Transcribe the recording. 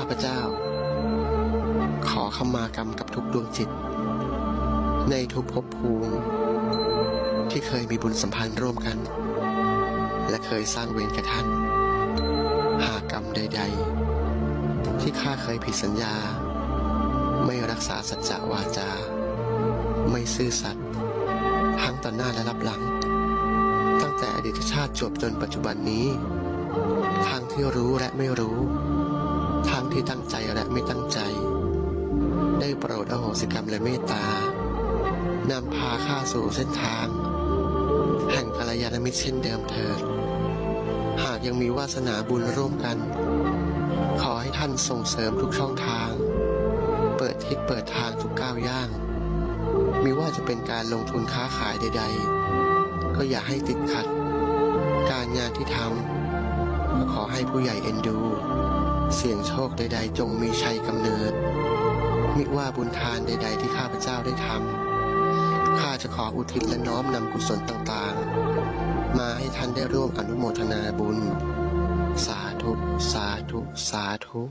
าพเจ้า ขอขมากรรมกับทุกดวงจิต ในทุกภพภูมิ ที่เคยมีบุญสัมพันธ์ร่วมกัน และเคยสร้างเวรแก่ท่าน หากกรรมใด ๆ ที่ข้าเคยผิดสัญญา ไม่รักษาสัจจะวาจา ไม่ซื่อสัตย์ทั้งต่อหน้าและรับหลัง ตั้งแต่อดีตชาติจบจนปัจจุบันนี้ทางที่รู้และไม่รู้ ที่ตั้งใจและไม่ตั้งใจ ได้โปรดอโหสิกรรมและเมตตานำพาข้าสู่เส้นทาง แห่งกัลยาณมิตรเช่นเดิมเถิด หากยังมีวาสนาบุญร่วมกัน ขอให้ท่านส่งเสริมทุกช่องทาง เปิดทิศเปิดทางทุกก้าวย่างม่ว่าจะเป็นการลงทุนค้าขายใด ๆ ก็อย่าให้ติดขัด การงานที่ทำขอให้ผู้ใหญ่เอ็นดู เสียงโชคใด ๆ จงมีชัยกำเนิด มิว่าบุญทานใด ๆ ที่ข้าพเจ้าได้ทำข้าจะขออุทิศและน้อมนำกุศลต่างๆ มาให้ท่านได้ร่วมอนุโมทนาบุญ สาธุ สาธุ สาธุ